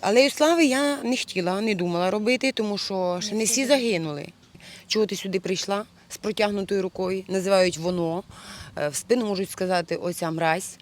Алею слави я не хотіла, не думала робити, тому що ще не всі загинули. Чого ти сюди прийшла з протягнутою рукою? Називають воно. Е, В спину можуть сказати оця мразь.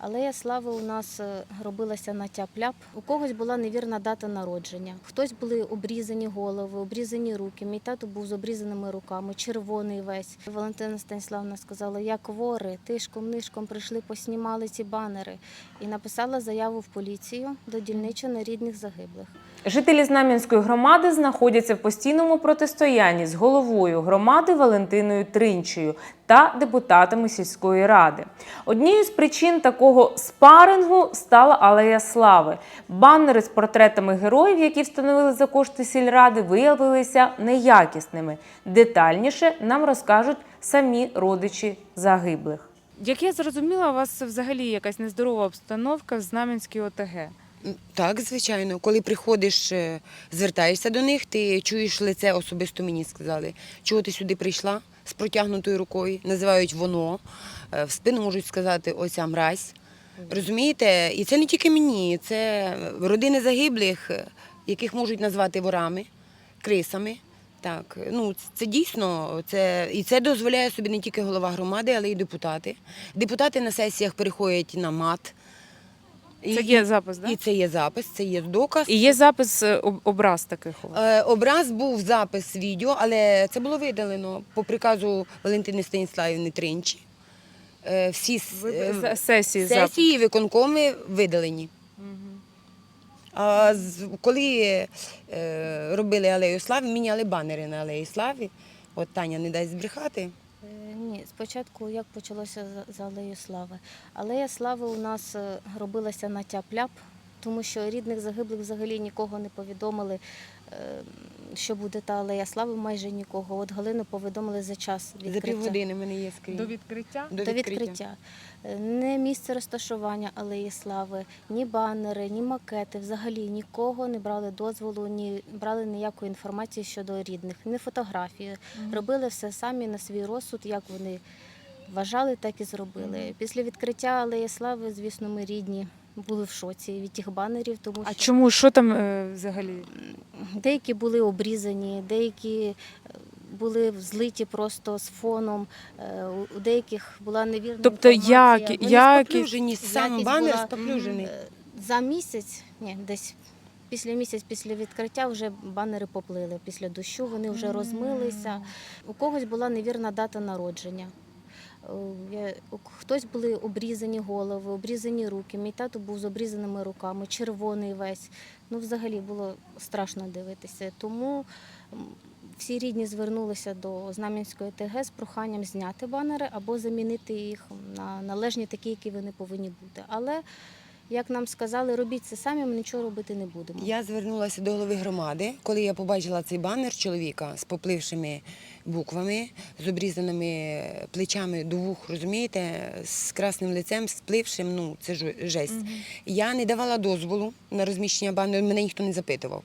Алея слава у нас е, робилася на тяп-ляп. У когось була невірна дата народження. Хтось були обрізані голови, обрізані руки. Мій тато був з обрізаними руками, червоний весь. Валентина Станіславна сказала: як вори, тишком нишком прийшли, поснімали ці банери і написала заяву в поліцію до дільничого рідних загиблих. Жителі Знам'янської громади знаходяться в постійному протистоянні з головою громади Валентиною Тринчею та депутатами сільської ради. Однією з причин такого спарингу стала Алея Слави. Баннери з портретами героїв, які встановили за кошти сільради, виявилися неякісними. Детальніше нам розкажуть самі родичі загиблих. Як я зрозуміла, у вас взагалі якась нездорова обстановка в Знам'янській ОТГ. Так, звичайно. Коли приходиш, е, звертаєшся до них, ти чуєш лице, особисто мені сказали, чого ти сюди прийшла з протягнутою рукою, називають воно. Е, В спину можуть сказати оця мразь. Розумієте? І це не тільки мені, це родини загиблих, е, яких можуть назвати ворами, крисами. Так, ну це дійсно це і це дозволяє собі не тільки голова громади, але й депутати. Депутати на сесіях переходять на мат. Це І- є запис, так? і це є запис, це є доказ. І є запис е, об- образ таких у вас. Е, Образ був запис відео, але це було видалено по приказу Валентини Станіславівни Тринчі. Е, Всі с- Ви е, сесії запис. сесії виконкоми видалені. А з- коли е, робили Алею Слави, міняли банери на Алеї Слави. От Таня не дасть збрехати. Ні, спочатку як почалося з- Алею Слави. Алея Слави у нас е, робилася на тяп-ляп, тому що рідних загиблих взагалі нікого не повідомили, е, що буде та Алея Слави, майже нікого. От Галину повідомили за час За півгодини мене є скрін. До відкриття? До До відкриття. Е, Не місце розташування Алеї Слави, ні банери, ні макети. Взагалі нікого не брали дозволу, ні брали ніякої інформації щодо рідних, ні фотографії. Робили все самі на свій розсуд, як вони вважали, так і зробили. Після відкриття Алеї Слави, звісно, ми рідні були в шоці від тих банерів, тому А чому? Що там е, взагалі? деякі були обрізані, деякі е, були злиті просто з фоном, е, у- у деяких була невірна Тобто інформація. які- Вони Які- споплюжені, сам Якість банер була, споплюжений. Е, За місяць, ні, десь після місяць після відкриття вже банери поплили. Після дощу вони вже розмилися. У когось була невірна дата народження. Е, Хтось були обрізані голови, обрізані руки. Мій тато був з обрізаними руками, червоний весь. Ну, взагалі було страшно дивитися. Тому всі рідні звернулися до Знам'янської ТГ з проханням зняти банери або замінити їх на належні такі, які вони повинні бути. Але як нам сказали, робіть це самі, ми нічого робити не будемо. Я звернулася до голови громади, коли я побачила цей банер чоловіка з поплившими буквами, з обрізаними плечами до вух, розумієте, з красним лицем, сплившим, ну це ж жесть. Я не давала дозволу на розміщення банеру, мене ніхто не запитував.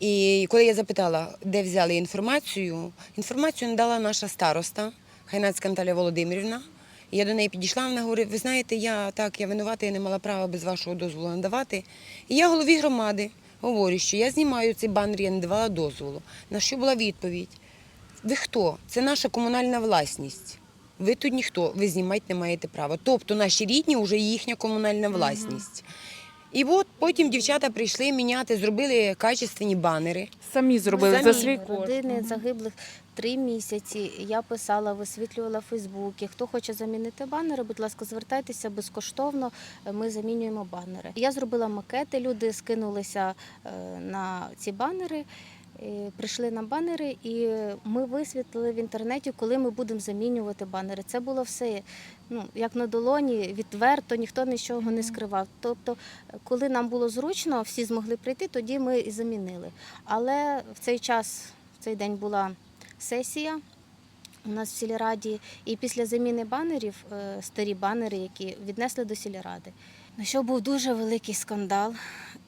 І коли я запитала, де взяли інформацію, інформацію надала наша староста Хайнацька Наталя Володимирівна. І Я до неї підійшла, вона говорить, ви знаєте, я так, я винувата, я не мала права без вашого дозволу надавати. І я голові громади говорю, що я знімаю цей банер, я не давала дозволу. На що була відповідь? Ви хто? Це наша комунальна власність. Ви тут ніхто, ви знімати не маєте права. Тобто наші рідні вже їхня комунальна власність. І от потім дівчата прийшли міняти, зробили качественні банери. Самі зробили Самі. за свій кошт. Родини загиблих три місяці. Я писала, висвітлювала в Фейсбуці. Хто хоче замінити банери, будь ласка, звертайтеся безкоштовно. Ми замінюємо банери. Я зробила макети. Люди скинулися е, на ці банери. Прийшли на банери, і ми висвітлили в інтернеті, коли ми будемо замінювати банери. Це було все ну, як на долоні, відверто, ніхто нічого не скривав. Тобто, коли нам було зручно, всі змогли прийти, тоді ми і замінили. Але в цей час, в цей день була сесія у нас в сільраді, і після заміни банерів, е, старі банери, які віднесли до сільради. На що був дуже великий скандал.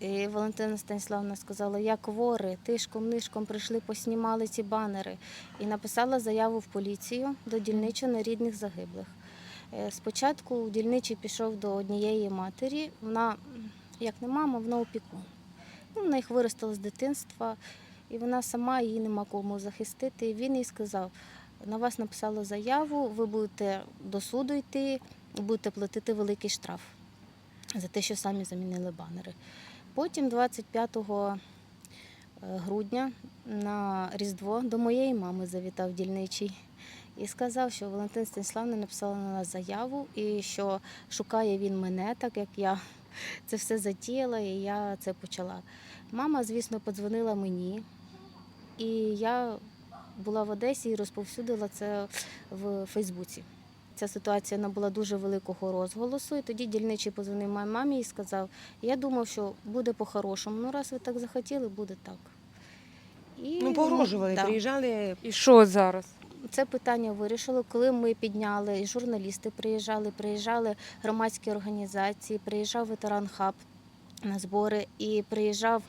І Валентина Станіславна сказала, як вори, тишком-нишком прийшли, поснімали ці банери. І написала заяву в поліцію до дільничого рідних загиблих. Е, Спочатку дільничий пішов до однієї матері, вона, як не мама, вона опікун. Ну, вона їх виростила з дитинства, і вона сама її нема кому захистити. Він їй сказав: на вас написали заяву, ви будете до суду йти, будете платити великий штраф за те, що самі замінили банери. Потім, 25 грудня, на Різдво до моєї мами завітав дільничий і сказав, що Валентин Станіславна написала на нас заяву і що шукає він мене, так як я це все затіяла і я це почала. Мама, звісно, подзвонила мені, і я була в Одесі і розповсюдила це в Фейсбуці. Ця ситуація набула дуже великого розголосу. І тоді дільничий позвонив моїй мамі і сказав: Я думав, що буде по-хорошому. Ну, раз ви так захотіли, буде так. І, Ну, погрожували, да. приїжджали. І що зараз? Це питання вирішили, коли ми підняли, і журналісти приїжджали, приїжджали громадські організації, приїжджав ветеран хаб на збори і приїжджав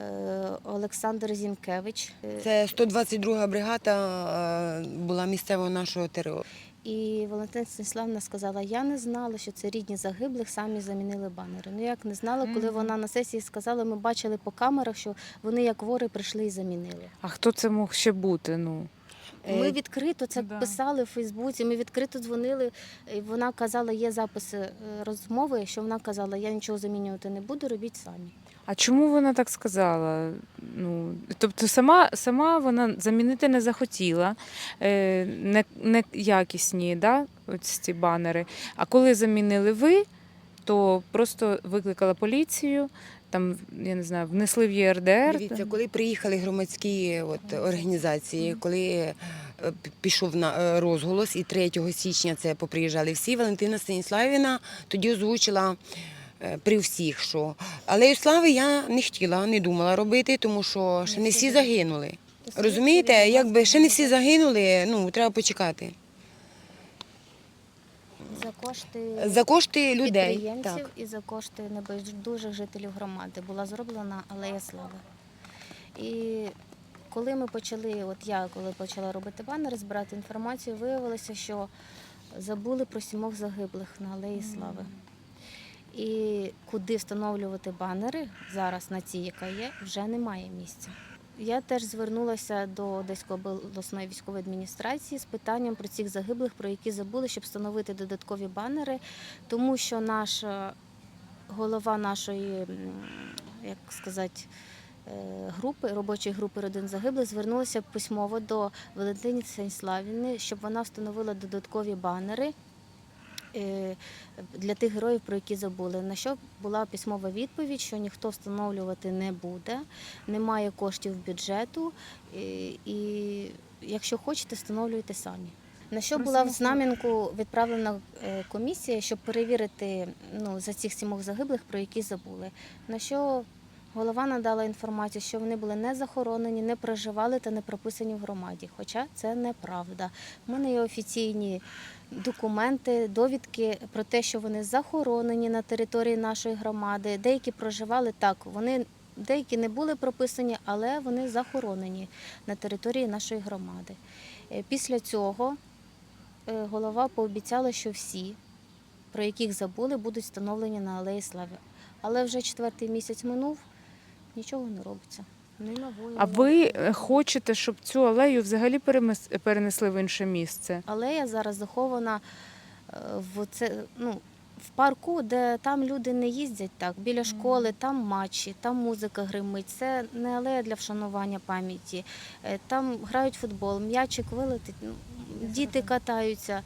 е, Олександр Зінкевич. Це 122 бригада е, була місцевого нашого ТРО. І Валентина Станіславна сказала: я не знала, що це рідні загиблих, самі замінили банери. Ну як не знала, коли вона на сесії сказала, ми бачили по камерах, що вони як вори прийшли і замінили. А хто це мог ще бути? Ну Ми Е, відкрито це да. писали в Фейсбуці. Ми відкрито дзвонили. І вона казала, є записи е, розмови, що вона казала, я нічого замінювати не буду, робіть самі. А чому вона так сказала? Ну тобто, сама сама вона замінити не захотіла, е, не, не якісні, да, ось ці банери. А коли замінили ви, то просто викликала поліцію. Там я не знаю, внесли в ЄРДР. Дивіться, коли приїхали громадські от, організації, коли е, пішов на е, розголос, і 3 січня це поприїжджали всі, Валентина Станіславівна тоді озвучила при всіх, що алею слави я не хотіла, не думала робити, тому що ще не всі загинули. Розумієте, якби ще не всі загинули, ну треба почекати. За кошти За кошти людей. підприємців Так. і за кошти небайдужих жителів громади була зроблена алея слави. І коли ми почали, от я коли почала робити банери, збирати інформацію, виявилося, що забули про сімох загиблих на алеї слави. І куди встановлювати банери зараз на цій, яка є, вже немає місця. Я теж звернулася до Одеської обласної військової адміністрації з питанням про цих загиблих, про які забули, щоб встановити додаткові банери, тому що наша голова нашої, як сказати, е, групи, робочої групи родин загиблих звернулася письмово до Валентини Станіславівни, щоб вона встановила додаткові банери е, для тих героїв, про які забули. На що була письмова відповідь, що ніхто встановлювати не буде, немає коштів бюджету, і, і якщо хочете, встановлюйте самі. На що була в Знам'янку відправлена е, комісія, щоб перевірити ну, за цих сімох загиблих, про які забули. На що голова надала інформацію, що вони були не захоронені, не проживали та не прописані в громаді. Хоча це неправда. У мене є офіційні документи, довідки про те, що вони захоронені на території нашої громади. Деякі проживали так, вони деякі не були прописані, але вони захоронені на території нашої громади. Е, Після цього е, голова пообіцяла, що всі, про яких забули, будуть встановлені на Алеї Слави. Але вже четвертий місяць минув, нічого не робиться. Нової, А ви е, хочете, щоб цю алею взагалі перенесли в інше місце? Алея зараз захована е, в це, ну, в парку, де там люди не їздять так. Біля школи, там матчі, там музика гримить. Це не алея для вшанування пам'яті. Е, Там грають футбол, м'ячик вилетить, ну, діти катаються.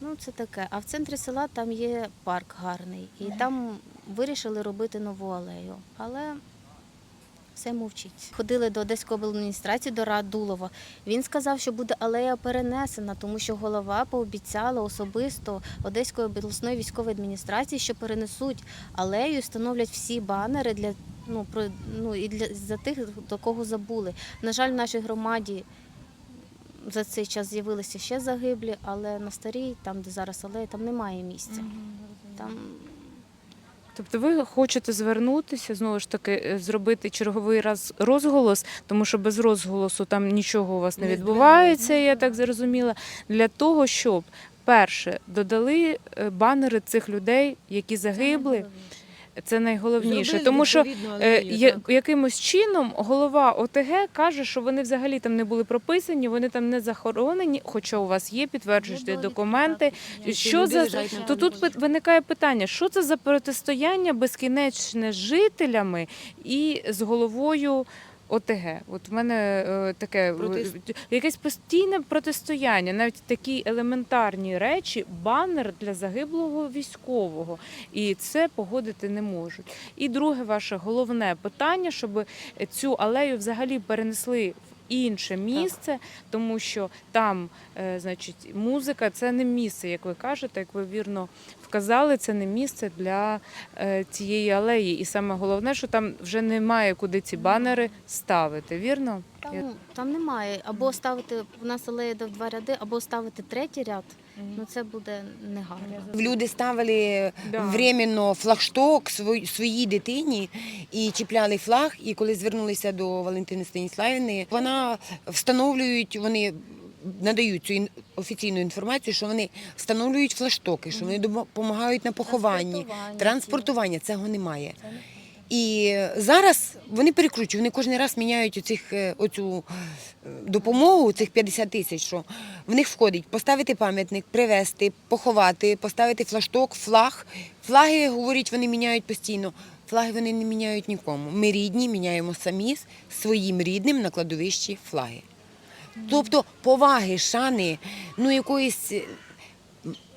Ну, це таке. А в центрі села там є парк гарний. І там вирішили робити нову алею. Але все мовчить. Ходили до Одеської адміністрації, до Радулова. Він сказав, що буде алея перенесена, тому що голова пообіцяла особисто Одеської обласної військової адміністрації, що перенесуть алею і встановлять всі банери для ну про ну і для за тих, до кого забули. На жаль, в нашій громаді. За цей час з'явилися ще загиблі, але на старій, там де зараз алея, там немає місця. Там Тобто ви хочете звернутися, знову ж таки, е, зробити черговий раз розголос, тому що без розголосу там нічого у вас не відбувається, я так. зрозуміла. Для того, щоб перше додали е, банери цих людей, які загибли, Це найголовніше, Зробили тому що е, алею, якимось чином голова ОТГ каже, що вони взагалі там не були прописані, вони там не захоронені, хоча у вас є підтверджуючі документи. Що за то тут виникає питання: що це за протистояння безкінечне з жителями і з головою? ОТГ, от в мене е, таке Протис- якесь постійне протистояння, навіть такі елементарні речі, банер для загиблого військового, і це погодити не можуть. І друге ваше головне питання, щоб цю алею взагалі перенесли інше місце, тому що там, е, значить, музика це не місце, як ви кажете, як ви вірно вказали, це не місце для е, цієї алеї. І саме головне, що там вже немає куди ці банери ставити. Вірно? Там, там немає. Або ставити у нас алея в два ряди, або ставити третій ряд. Ну це буде негарно. Люди ставили Да. временно флагшток свої- своїй дитині і чіпляли флаг. І коли звернулися до Валентини Станіславівни, вона встановлюють, вони надають цю офіційну інформацію, що вони встановлюють флагштоки, що вони допомагають на похованні. Транспортування. Транспортування цього немає. І зараз вони перекручують, вони кожен раз міняють оцих, е, оцю е, допомогу, цих 50 тисяч, що в них входить поставити пам'ятник, привезти, поховати, поставити флашток, флаг. Флаги, говорять, вони міняють постійно. Флаги вони не міняють нікому. Ми рідні, міняємо самі своїм рідним на кладовищі флаги. Тобто поваги, шани, ну якоїсь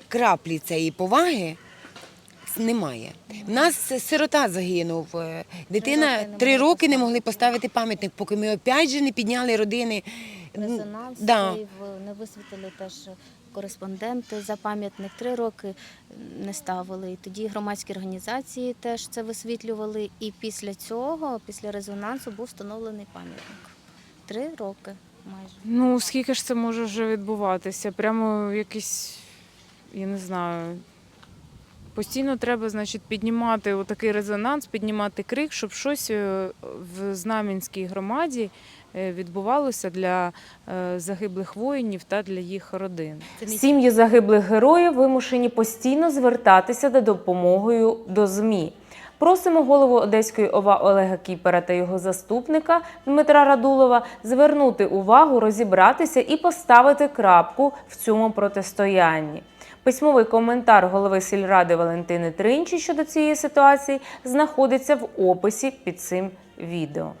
краплі цієї поваги немає. У нас сирота загинув. е, Дитина три роки не могли поставити пам'ятник, поки ми опять же не підняли родини. резонанс Да. не висвітили теж кореспонденти за пам'ятник. Три роки не ставили. І тоді громадські організації теж це висвітлювали. І після цього, після резонансу, був встановлений пам'ятник. Три роки майже. Ну, скільки ж це може вже відбуватися? Прямо якийсь, я не знаю. Постійно треба, значить, піднімати отакий резонанс, піднімати крик, щоб щось е, в Знам'янській громаді е, відбувалося для е, загиблих воїнів та для їх родин. Сім'ї загиблих героїв вимушені постійно звертатися за допомогою до ЗМІ. Просимо голову Одеської ОВА Олега Кіпера та його заступника Дмитра Радулова звернути увагу, розібратися і поставити крапку в цьому протистоянні. Письмовий коментар голови сільради Валентини Тринчі щодо цієї ситуації знаходиться в описі під цим відео.